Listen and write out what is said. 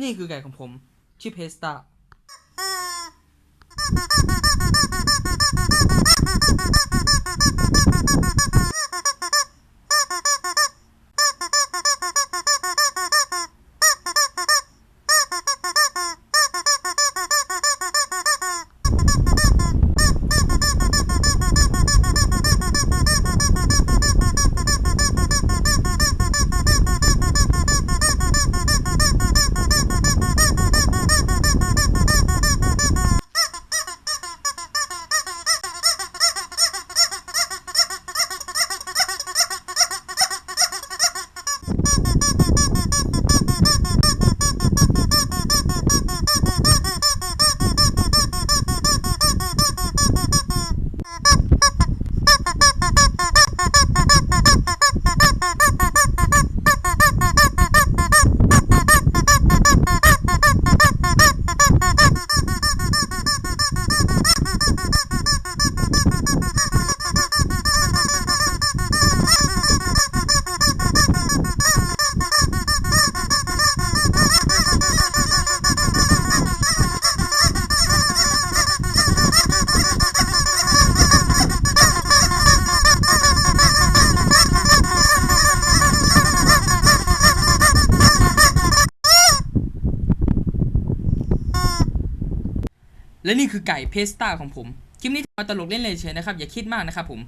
นี่คือไก่ของผม ชื่อเพสตา และนี่คือไก่เพสต้าของผม คลิปนี้มาตลกเล่นเลยเฉยนะครับ อย่าคิดมากนะครับผม